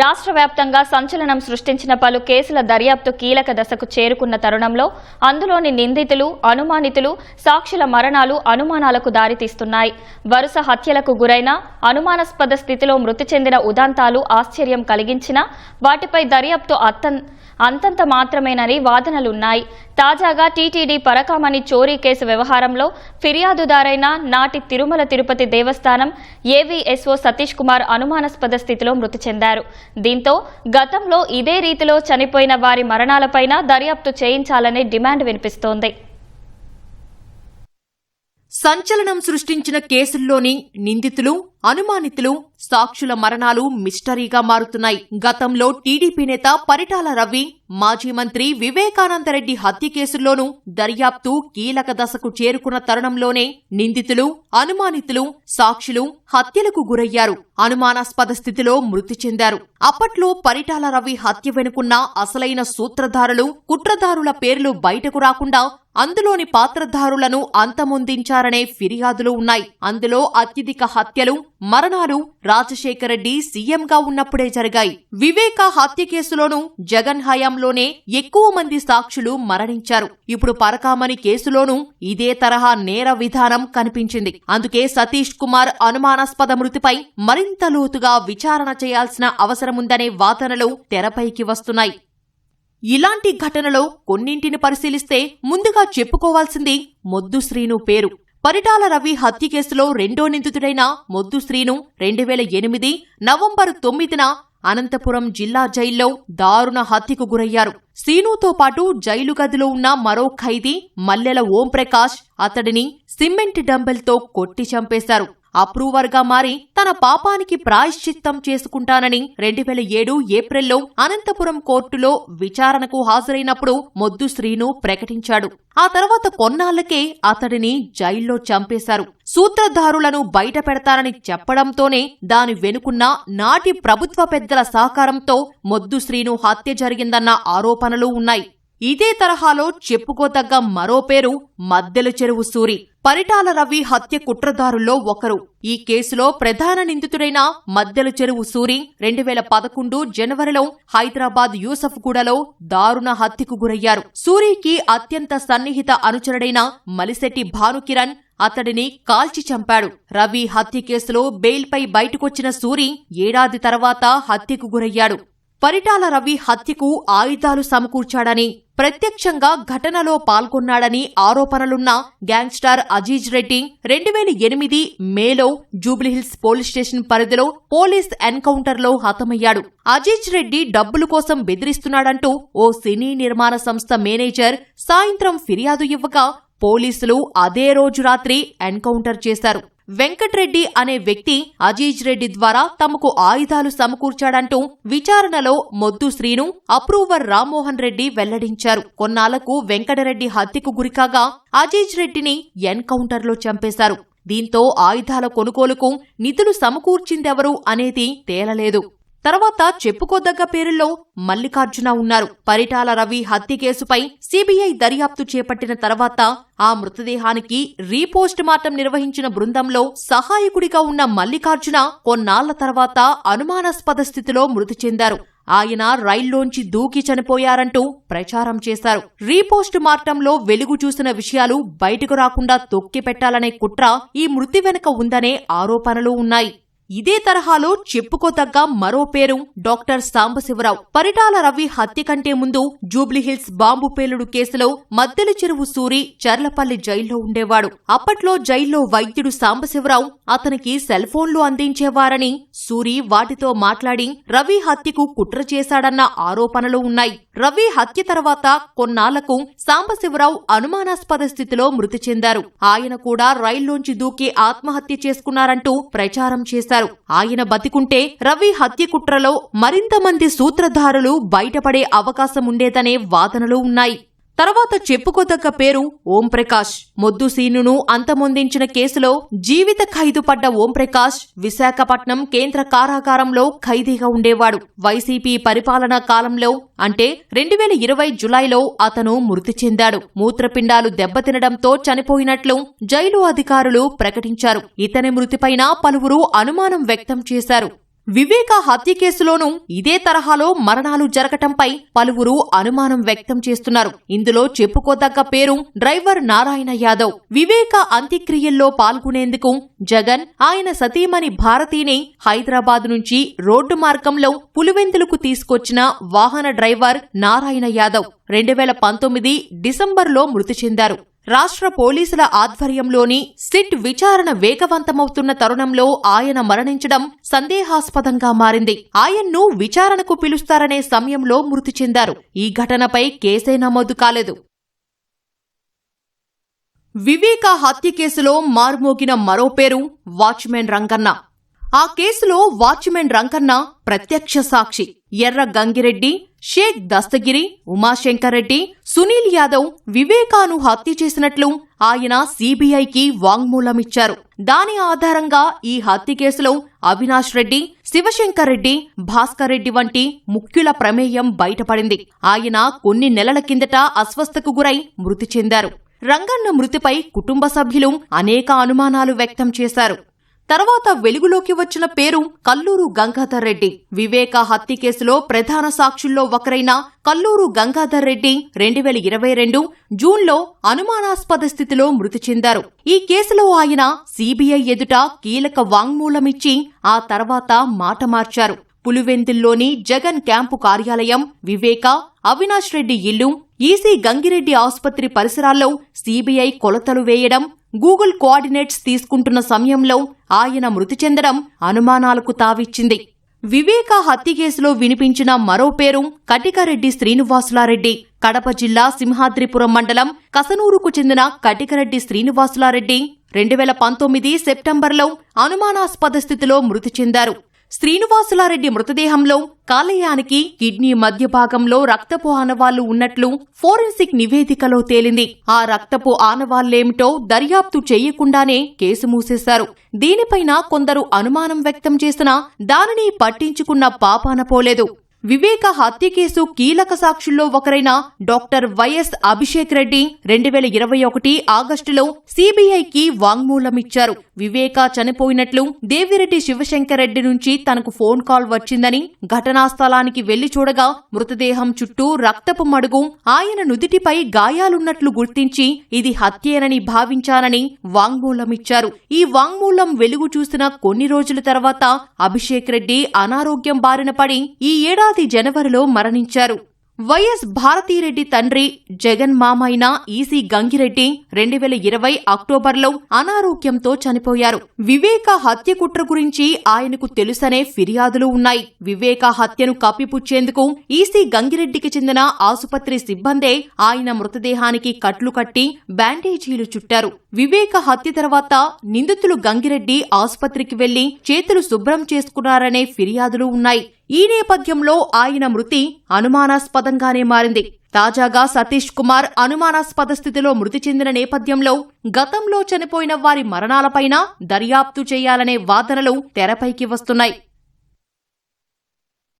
రాష్ట్ర వ్యాప్తంగా సంచలనం సృష్టించిన పలు కేసుల దర్యాప్తు కీలక దశకు చేరుకున్న తరుణంలో అందులోని నిందితులు అనుమానితులు సాక్షుల మరణాలు అనుమానాలకు దారితీస్తున్నాయి. వరుస హత్యలకు గురైన అనుమానాస్పద స్థితిలో మృతి చెందిన ఉదంతాలు ఆశ్చర్యం కలిగించినా వాటిపై దర్యాప్తు అత్తం అంతంత మాత్రమేనని వాదనలున్నాయి. తాజాగా టీటీడీ పరకామణి చోరీ కేసు వ్యవహారంలో ఫిర్యాదుదారైన నాటి తిరుమల తిరుపతి దేవస్థానం ఏవీఎస్ఓ సతీష్ కుమార్ అనుమానాస్పద స్థితిలో మృతి చెందారు. దీంతో గతంలో ఇదే రీతిలో చనిపోయిన వారి మరణాలపైన దర్యాప్తు చేయించాలనే డిమాండ్ వినిపిస్తోంది. సంచలనం సృష్టించిన కేసుల్లోని నిందితులు అనుమానితులు సాక్షుల మరణాలు మిస్టరీగా మారుతున్నాయి. గతంలో టీడీపీ నేత పరిటాల రవి మాజీ మంత్రి వివేకానందరెడ్డి హత్య కేసుల్లోనూ దర్యాప్తు కీలక దశకు చేరుకున్న తరుణంలోనే నిందితులు అనుమానితులు సాక్షులు హత్యలకు గురయ్యారు. అనుమానాస్పద స్థితిలో మృతి చెందారు. అప్పట్లో పరిటాల రవి హత్య వెనుకున్న అసలైన సూత్రధారులు కుట్రదారుల పేర్లు బయటకు రాకుండా అందులోని పాత్రధారులను అంతమొందించారనే ఫిర్యాదులు ఉన్నాయి. అందులో అత్యధిక హత్యలు మరణాలు రాజశేఖర రెడ్డి సీఎంగా ఉన్నప్పుడే జరిగాయి. వివేక హత్య కేసులోనూ జగన్ హయాంలోనే ఎక్కువ మంది సాక్షులు మరణించారు. ఇప్పుడు పరకామణి కేసులోనూ ఇదే తరహా నేర విధానం కనిపించింది. అందుకే సతీష్ కుమార్ అనుమానాస్పద మృతిపై మరింత లోతుగా విచారణ చేయాల్సిన అవసరముందనే వాదనలు తెరపైకి వస్తున్నాయి. ఇలాంటి ఘటనలో కొన్నింటిని పరిశీలిస్తే ముందుగా చెప్పుకోవాల్సింది మొద్దు శ్రీను పేరు. పరిటాల రవి హత్య కేసులో రెండో నిందితుడైన మొద్దు శ్రీను రెండు వేల ఎనిమిది నవంబర్ తొమ్మిదిన అనంతపురం జిల్లా జైల్లో దారుణ హత్యకు గురయ్యారు. శ్రీనుతో పాటు జైలు గదిలో ఉన్న మరో ఖైదీ మల్లెల ఓంప్రకాష్ అతడిని సిమెంట్ డంబెల్తో కొట్టి చంపేశారు. అప్రూవర్గా మారి తన పాపానికి ప్రాయశ్చిత్తం చేసుకుంటానని రెండు వేల ఏడు ఏప్రిల్లో అనంతపురం కోర్టులో విచారణకు హాజరైనప్పుడు మొద్దు శ్రీను ప్రకటించాడు. ఆ తర్వాత కొన్నాళ్ళకే అతడిని జైల్లో చంపేశారు. సూత్రధారులను బయట పెడతానని చెప్పడంతోనే దాని వెనుకున్న నాటి ప్రభుత్వ పెద్దల సహకారంతో మొద్దు శ్రీను హత్య జరిగిందన్న ఆరోపణలు ఉన్నాయి. ఇదే తరహాలో చెప్పుకోదగ్గ మరో పేరు మద్దెల చెరువు సూరి. పరిటాల రవి హత్య కుట్రదారుల్లో ఒకరు. ఈ కేసులో ప్రధాన నిందితుడైన మద్దెల చెరువు సూరి రెండు వేల పదకొండు జనవరిలో హైదరాబాద్ యూసఫ్గూడలో దారుణ హత్యకు గురయ్యారు. సూరికి అత్యంత సన్నిహిత అనుచరుడైన మలిశెట్టి భానుకిరణ్ అతడిని కాల్చి చంపాడు. రవి హత్య కేసులో బెయిల్పై బయటకొచ్చిన సూరి ఏడాది తర్వాత హత్యకు గురయ్యాడు. పరిటాల రవి హత్యకు ఆయుధాలు సమకూర్చాడని ప్రత్యక్షంగా ఘటనలో పాల్గొన్నాడని ఆరోపణలున్న గ్యాంగ్స్టార్ అజీజ్ రెడ్డి రెండు వేల ఎనిమిది మేలో జూబ్లీహిల్స్ పోలీస్ స్టేషన్ పరిధిలో పోలీస్ ఎన్కౌంటర్లో హతమయ్యాడు. అజీజ్ రెడ్డి డబ్బుల కోసం బెదిరిస్తున్నాడంటూ ఓ సినీ నిర్మాణ సంస్థ మేనేజర్ సాయంత్రం ఫిర్యాదు ఇవ్వగా పోలీసులు అదే రోజు రాత్రి ఎన్కౌంటర్ చేశారు. వెంకట్రెడ్డి అనే వ్యక్తి అజీజ్ రెడ్డి ద్వారా తమకు ఆయుధాలు సమకూర్చాడంటూ విచారణలో మొద్దు శ్రీను అప్రూవర్ రామ్మోహన్ రెడ్డి వెల్లడించారు. కొన్నాళ్ళకు వెంకటరెడ్డి హత్యకు గురికాగా అజీజ్ రెడ్డిని ఎన్కౌంటర్లో చంపేశారు. దీంతో ఆయుధాల కొనుగోలుకు నిధులు సమకూర్చిందెవరు అనేది తేలలేదు. తర్వాత చెప్పుకోదగ్గ పేరుల్లో మల్లికార్జున ఉన్నారు. పరిటాల రవి హత్య కేసుపై సిబిఐ దర్యాప్తు చేపట్టిన తర్వాత ఆ మృతదేహానికి రీపోస్ట్ మార్టం నిర్వహించిన బృందంలో సహాయకుడిగా ఉన్న మల్లికార్జున కొన్నాళ్ళ తర్వాత అనుమానాస్పద స్థితిలో మృతి చెందారు. ఆయన రైల్లోంచి దూకి చనిపోయారంటూ ప్రచారం చేశారు. రీపోస్ట్ మార్టంలో వెలుగు చూసిన విషయాలు బయటకు రాకుండా తొక్కిపెట్టాలనే కుట్ర ఈ మృతి వెనుక ఉందనే ఆరోపణలు ఉన్నాయి. ఇదే తరహాలో చెప్పుకోతగ్గ మరో పేరు డాక్టర్ సాంబశివరావు. పరిటాల రవి హత్య కంటే ముందు జూబ్లీహిల్స్ బాంబు పేలుడు కేసులో మద్దెల చెరువు సూరి చర్లపల్లి జైల్లో ఉండేవాడు. అప్పట్లో జైల్లో వైద్యుడు సాంబశివరావు అతనికి సెల్ ఫోన్లు అందించేవారని సూరి వాటితో మాట్లాడి రవి హత్యకు కుట్ర చేశాడన్న ఆరోపణలు ఉన్నాయి. రవి హత్య తర్వాత కొన్నాళ్ళకు సాంబశివరావు అనుమానాస్పద స్థితిలో మృతి చెందారు. ఆయన కూడా రైల్లోంచి దూకి ఆత్మహత్య చేసుకున్నారంటూ ప్రచారం చేశారు. ఆయన బతికుంటే రవి హత్య కుట్రలో మరింత మంది సూత్రధారులు బయటపడే అవకాశం ఉండేదనే వాదనలు ఉన్నాయి. తర్వాత చెప్పుకోదగ్గ పేరు ఓంప్రకాష్. మొద్దు సీనును అంతమొందించిన కేసులో జీవిత ఖైదు పడ్డ ఓంప్రకాష్ విశాఖపట్నం కేంద్ర కారాగారంలో ఖైదీగా ఉండేవాడు. వైసీపీ పరిపాలనా కాలంలో అంటే రెండు వేల ఇరవై జులైలో అతను మృతి చెందాడు. మూత్రపిండాలు దెబ్బతినడంతో చనిపోయినట్లు జైలు అధికారులు ప్రకటించారు. ఇతని మృతిపైన పలువురు అనుమానం వ్యక్తం చేశారు. వివేక హత్య కేసులోనూ ఇదే తరహాలో మరణాలు జరగటంపై పలువురు అనుమానం వ్యక్తం చేస్తున్నారు. ఇందులో చెప్పుకోదగ్గ పేరు డ్రైవర్ నారాయణ యాదవ్. వివేక అంత్యక్రియల్లో పాల్గొనేందుకు జగన్ ఆయన సతీమణి భారతీని హైదరాబాద్ నుంచి రోడ్డు మార్గంలో పులివెందులకు తీసుకొచ్చిన వాహన డ్రైవర్ నారాయణ యాదవ్ రెండు వేల పంతొమ్మిది డిసెంబర్లో మృతి చెందారు. రాష్ట్ర పోలీసుల ఆధ్వర్యంలోని సిట్ విచారణ వేగవంతమవుతున్న తరుణంలో ఆయన మరణించడం సందేహాస్పదంగా మారింది. ఆయన్ను విచారణకు పిలుస్తారనే సమయంలో మృతి చెందారు. ఈ ఘటనపై కేసే నమోదు కాలేదు. వివేక హత్య కేసులో మార్మోగిన మరో పేరు వాచ్మెన్ రంగన్న. ఆ కేసులో వాచ్మెన్ రంగన్న ప్రత్యక్ష సాక్షి. ఎర్ర గంగిరెడ్డి షేక్ దస్తగిరి ఉమాశంకర్రెడ్డి సునీల్ యాదవ్ వివేకాను హత్య చేసినట్లు ఆయన సీబీఐకి వాంగ్మూలమిచ్చారు. దాని ఆధారంగా ఈ హత్య కేసులో అవినాష్ రెడ్డి శివశంకర్ రెడ్డి భాస్కర్ రెడ్డి వంటి ముఖ్యుల ప్రమేయం బయటపడింది. ఆయన కొన్ని నెలల కిందట అస్వస్థకు గురై మృతి చెందారు. రంగన్న మృతిపై కుటుంబ సభ్యులు అనేక అనుమానాలు వ్యక్తం చేశారు. తర్వాత వెలుగులోకి వచ్చిన పేరు కల్లూరు గంగాధర్ రెడ్డి. వివేక హత్య కేసులో ప్రధాన సాక్షుల్లో ఒకరైన కల్లూరు గంగాధర్ రెడ్డి రెండు వేల ఇరవై రెండు జూన్లో అనుమానాస్పద స్థితిలో మృతి చెందారు. ఈ కేసులో ఆయన సీబీఐ ఎదుట కీలక వాంగ్మూలమిచ్చి ఆ తర్వాత మాట మార్చారు. పులివెందుల్లోని జగన్ క్యాంపు కార్యాలయం వివేక అవినాష్ రెడ్డి ఇల్లు ఈసీ గంగిరెడ్డి ఆసుపత్రి పరిసరాల్లో సీబీఐ కొలతలు వేయడం గూగుల్ కోఆర్డినేట్స్ తీసుకుంటున్న సమయంలో ఆయన మృతి చెందడం అనుమానాలకు తావిచ్చింది. వివేక హత్య కేసులో వినిపించిన మరో పేరు కటికరెడ్డి శ్రీనివాసులారెడ్డి. కడప జిల్లా సింహాద్రిపురం మండలం కసనూరుకు చెందిన కటికరెడ్డి శ్రీనివాసులారెడ్డి రెండు వేల పంతొమ్మిది సెప్టెంబర్లో అనుమానాస్పద స్థితిలో మృతి చెందారు. శ్రీనివాసులారెడ్డి మృతదేహంలో కాలేయానికి కిడ్నీ మధ్య భాగంలో రక్తపు ఆనవాళ్ళు ఉన్నట్లు ఫోరెన్సిక్ నివేదికలో తేలింది. ఆ రక్తపు ఆనవాళ్ళేమిటో దర్యాప్తు చేయకుండానే కేసు మూసేశారు. దీనిపైన కొందరు అనుమానం వ్యక్తం చేసినా దానిని పట్టించుకున్న పాపాన పోలేదు. వివేక హత్య కేసు కీలక సాక్షుల్లో ఒకరైన డాక్టర్ వైఎస్ అభిషేక్ రెడ్డి రెండు వేల ఇరవై ఒకటి ఆగస్టులో సిబిఐకి వాంగ్మూలమిచ్చారు. వివేక చనిపోయినట్లు దేవిరెడ్డి శివశంకర్ రెడ్డి నుంచి తనకు ఫోన్ కాల్ వచ్చిందని ఘటనా స్థలానికి వెళ్ళి చూడగా మృతదేహం చుట్టూ రక్తపు మడుగు ఆయన నుదిటిపై గాయాలున్నట్లు గుర్తించి ఇది హత్యేనని భావించానని వాంగ్మూలమిచ్చారు. ఈ వాంగ్మూలం వెలుగు చూసిన కొన్ని రోజుల తర్వాత అభిషేక్ రెడ్డి అనారోగ్యం బారిన పడి ఈ ఏడాది ఏడాది జనవరిలో మరణించారు. వైఎస్ భారతీరెడ్డి తండ్రి జగన్ మామైన ఈసీ గంగిరెడ్డి రెండు వేల ఇరవై అక్టోబర్లో అనారోగ్యంతో చనిపోయారు. వివేక హత్య కుట్ర గురించి ఆయనకు తెలుసనే ఫిర్యాదులు ఉన్నాయి. వివేక హత్యను కప్పిపుచ్చేందుకు ఈసీ గంగిరెడ్డికి చెందిన ఆసుపత్రి సిబ్బందే ఆయన మృతదేహానికి కట్లు కట్టి బ్యాండేజీలు చుట్టారు. వివేక హత్య తర్వాత నిందితులు గంగిరెడ్డి ఆసుపత్రికి వెళ్ళి చేతులు శుభ్రం చేసుకున్నారనే ఫిర్యాదులు ఉన్నాయి. ఈ నేపథ్యంలో ఆయన మృతి అనుమానాస్పదంగానే మారింది. తాజాగా సతీష్ కుమార్ అనుమానాస్పద స్థితిలో మృతి చెందిన నేపథ్యంలో గతంలో చనిపోయిన వారి మరణాలపైన దర్యాప్తు చేయాలనే వాదనలు తెరపైకి వస్తున్నాయి.